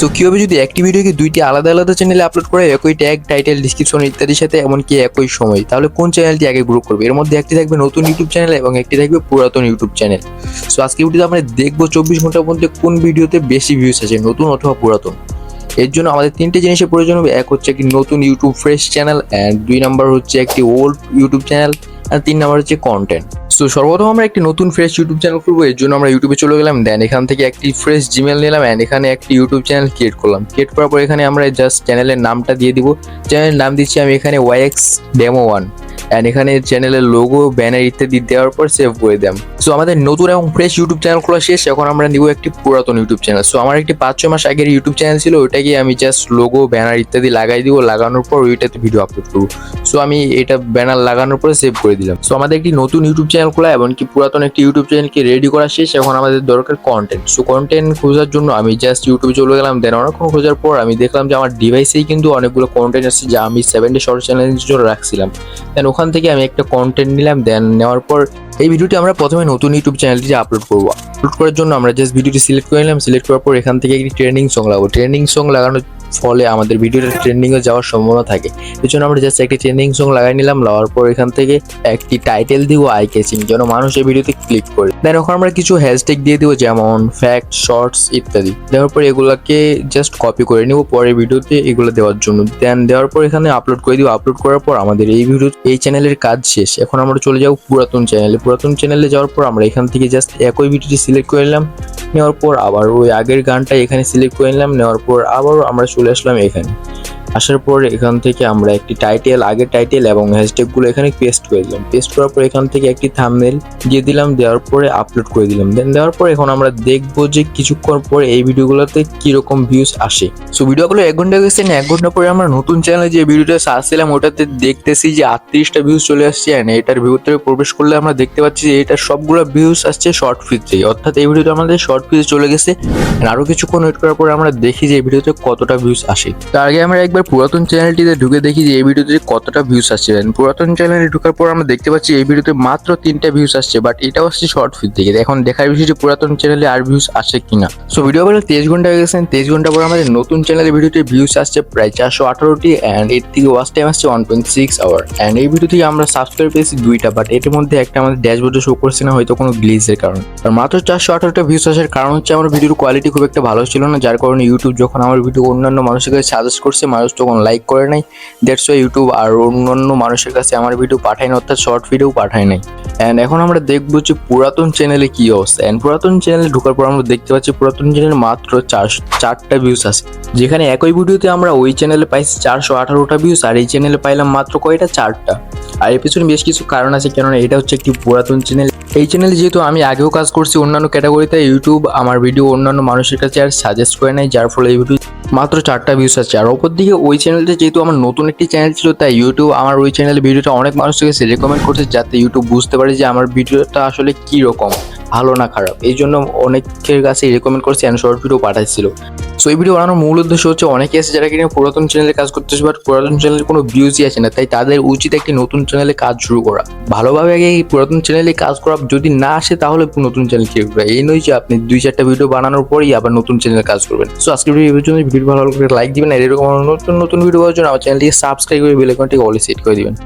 So কীভাবে যদি একটি ভিডিওকে দুইটি আলাদা আলাদা চ্যানেলে আপলোড করে একই ট্যাগ টাইটেল ডিসক্রিপশন ইত্যাদির সাথে, এমনকি একই সময়। তাহলে কোন চ্যানেলটি আগে গ্রো করবে? এর মধ্যে একটি থাকবে নতুন ইউটিউব চ্যানেল এবং একটি থাকবে পুরাতন ইউটিউব চ্যানেল সো আজকে ভিডিওতে আমরা দেখব চব্বিশ ঘণ্টার মধ্যে কোন ভিডিওতে বেশি ভিউজ আছে নতুন অথবা পুরাতন। এর জন্য আমাদের তিনটে জিনিসের প্রয়োজন হবে। এক হচ্ছে একটি নতুন ইউটিউব ফ্রেশ চ্যানেল অ্যান্ড দুই নাম্বার হচ্ছে একটি ওল্ড ইউটিউব চ্যানেল আর তিন নাম্বার হচ্ছে কন্টেন্ট সো সর্বপ্রথম আমরা একটি নতুন ফ্রেশ ইউটিউব চ্যানেল খুলবো, এর জন্য আমরা ইউটিউবে চলে গেলাম দেন এখান থেকে একটি ফ্রেশ জিমেল নিলাম অ্যান্ড এখানে একটি ইউটিউব চ্যানেল ক্রিয়েট করলাম। ক্রিয়েট করার পর এখানে আমরা জাস্ট চ্যানেলের নামটা দিয়ে দিব। চ্যানেলের নাম দিচ্ছি আমি এখানে ওয়াইএক্স ডেমো ওয়ান অ্যান্ড এখানে চ্যানেলের লোগো ব্যানার ইত্যাদি দেওয়ার পর সেভ করে দিলাম সো আমাদের নতুন এবং ফ্রেশ ইউটিউব চ্যানেল খোলা শেষ। এখন আমরা নিব একটি পুরাতন ইউটিউব চ্যানেল সো আমার একটি পাঁচ ছ মাস আগের ইউটিউব চ্যানেল ছিল ওইটাকে আমি জাস্ট লোগো ব্যানার ইত্যাদি লাগাই দিব। লাগানোর পর ওইটাতে ভিডিও আপলোড করব। সো আমি এটা ব্যানার লাগানোর পরে সেভ করে দিলাম। সো আমাদের একটি নতুন ইউটিউব চ্যানেল খোলা, এমনকি পুরাতন একটি ইউটিউব চ্যানেলকে রেডি করা শেষ। এখন আমাদের দরকার কন্টেন্ট সো কন্টেন্ট খোঁজার জন্য আমি জাস্ট ইউটিউবে চলে গেলাম। দেন অনেকক্ষণ খোঁজার পর আমি দেখলাম যে আমার ডিভাইসেই কিন্তু অনেকগুলো কন্টেন্ট আছে যা আমি সেভেন ডে শর্ট চ্যানেলের জন্য রাখছিলাম। দেন ওখান থেকে আমি একটা কন্টেন্ট নিলাম দেন নেওয়ার পর এই ভিডিওটি আমরা প্রথমে নতুন ইউটিউব চ্যানেলটি আপলোড করব। আপলোড করার জন্য আমরা জাস্ট ভিডিওটি সিলেক্ট করে নিলাম। সিলেক্ট করার পর এখান থেকে একটি ট্রেন্ডিং সং লাগাবো। ট্রেন্ডিং সং লাগানোর ফলে আমাদের ভিডিওটা ট্রেন্ডিংয়ে যাওয়ার সম্ভাবনা থাকে। এর জন্য আমরা জাস্ট একটি ট্রেন্ডিং সং লাগাই নিলাম। লাগার পর এখান থেকে একটি টাইটেল দিব আই ক্যাচিং যেন মানুষ এই ভিডিওতে ক্লিক করে। দেন ওখানে আমরা কিছু হ্যাশট্যাগ দিয়ে দিব, যেমন ফ্যাক্ট শর্টস ইত্যাদি। দেওয়ার পর এগুলাকে জাস্ট কপি করে নিব পরের ভিডিওতে এগুলো দেওয়ার জন্য। দেন দেওয়ার পর এখানে আপলোড করে দিব। আপলোড করার পর আমাদের এই ভিডিও এই চ্যানেলের কাজ শেষ। এখন আমরা চলে যাব পুরাতন চ্যানেলে পুরাতন চ্যানেলে যাওয়ার পর আমরা এখান থেকে জাস্ট একই ভিডিওটি সিলেক্ট করে নিলাম। নেওয়ার পর আবার ওই আগের গানটা এখানে সিলেক্ট করে নিলাম। নেওয়ার পর আবারও আমরা চলে আসলাম এখানে। আসার পর এখান থেকে আমরা একটি টাইটেল আগের টাইটেল এবং হ্যাশট্যাগুলো এখানে পেস্ট করে দিলাম। পেস্ট করার পর এখান থেকে একটি থাম্বনেল দিয়ে দিলাম, দেওয়ার পরে আপলোড করে দিলাম। দেন দেওয়ার পর এখন আমরা দেখব যে কিছুক্ষণ পরে এই ভিডিওগুলোতে কীরকম ভিউজ আসে। সো ভিডিওগুলো এক ঘণ্টা গেছে এক ঘণ্টা পরে আমরা নতুন চ্যানেলে যে ভিডিওটা সার্চ দিলাম ওটাতে দেখতেছি যে আটত্রিশটা ভিউজ চলে আসছে অ্যান্ড এটার ভিতরে প্রবেশ করলে আমরা দেখতে পাচ্ছি যে এটার সবগুলো ভিউজ আসছে শর্ট ফিজে অর্থাৎ এই ভিডিওটা আমাদের শর্ট ফিজে চলে গেছে। And আরও কিছুক্ষণ ওয়েট করার পরে আমরা দেখি যে এই ভিডিওতে কতটা ভিউজ আসে। তার আগে আমরা একবার পুরাতন চ্যানেলটিতে ঢুকে দেখি যে এই ভিডিওতে কতটা ভিউস আসছে। পুরাতন চ্যানেলে ঢোকার পর আমরা দেখতে পাচ্ছি এই ভিডিওতে মাত্র তিনটা ভিউস আসছে বাট এটাও আসছে শর্ট ফিজ থেকে। এখন দেখার বিষয় যে পুরাতন চ্যানেলে আর ভিউস আসে কিনা। সো ভিডিও বলে তেইশ ঘণ্টা হয়ে গেছে তেইশ ঘণ্টা পর আমাদের নতুন চ্যানেলের ভিডিওতে ভিউস আসছে প্রায় চারশো আঠারোটি অ্যান্ড এর থেকে ওয়াচ টাইম আসছে one point six hour and এই ভিডিও থেকে আমরা সাবস্ক্রাইব পেয়েছি দুইটা বাট এর মধ্যে একটা আমাদের ড্যাশবোর্ডে শো করছে না, হয়তো কোনো গ্লিজের কারণে। আর মাত্র চারশো আঠারোটা ভিউস আসার কারণ হচ্ছে, আমার ভিডিওর কোয়ালিটি খুব একটা ভালো ছিল না, যার কারণে ইউটিউব যখন আমার ভিডিও অন্যান্য মানুষের কাছে সাজেস্ট করছে, মানুষ তখন লাইক করে নাই। দ্যাটস ওয়াই ইউটিউব আর অন্যান্য মানুষের কাছে আমার ভিডিও পাঠায় না অর্থাৎ শর্ট ভিডিও পাঠায় নাই। অ্যান্ড এখন আমরা দেখব যে পুরাতন চ্যানেলে কি অবস্থা। অ্যান্ড পুরাতন চ্যানেলে ঢোকার পর আমরা দেখতে পাচ্ছি পুরাতন চ্যানেলে মাত্র চার চারটা ভিউজ আছে। যেখানে একই ভিডিওতে আমরা ওই চ্যানেলে পাইছি চারশো আঠারোটা ভিউজ আর এই চ্যানেলে পাইলাম মাত্র কয়টা? চারটা। আর এর পিছনে বেশ কিছু কারণ আছে, কেননা এটা হচ্ছে একটি পুরাতন চ্যানেল এই চ্যানেলে যেহেতু আমি আগেও কাজ করছি অন্যান্য ক্যাটাগরিতে ইউটিউব আমার ভিডিও অন্যান্য মানুষের কাছে আর সাজেস্ট করে নেয় যার ফলে ভিডিও মাত্র চারটা ভিউস আছে। আর অপর দিকে ওই চ্যানেলটা যেহেতু আমার নতুন একটি চ্যানেল ছিল, তাই ইউটিউব আমার ওই চ্যানেলের ভিডিওটা অনেক মানুষের কাছে রেকমেন্ড করছে, যাতে ইউটিউব বুঝতে পারে যে আমার ভিডিওটা আসলে কী রকম ভালো না খারাপ। এই জন্য অনেকের কাছে রেকমেন্ড করছে অ্যান্ড শর্ট ভিডিও পাঠাচ্ছিল সো এই ভিডিও বানানোর মূল উদ্দেশ্য হচ্ছে অনেকে আছে যারা কিনা পুরাতন চ্যানেলে কাজ করতেছে বাট পুরাতন চ্যানেলে কোনো ভিউজই আছে না। তাই তাদের উচিত একটি নতুন চ্যানেলে কাজ শুরু করা। ভালোভাবে আগে এই পুরাতন চ্যানেলে কাজ করা, যদি না আসে তাহলে নতুন চ্যানেল ক্রিয়েট করা এই নয় যে আপনি দুই চারটা ভিডিও বানানোর পরেই আবার নতুন চ্যানেলে কাজ করবেন। সো আজকে ভিডিও পর্যন্ত ভিডিও ভালো লাগলে লাইক দিবেন, আর এরকম নতুন নতুন ভিডিও পাওয়ার জন্য আমার চ্যানেলটিকে সাবস্ক্রাইব করে বেল আইকনটি অলে সেট করে দিবেন।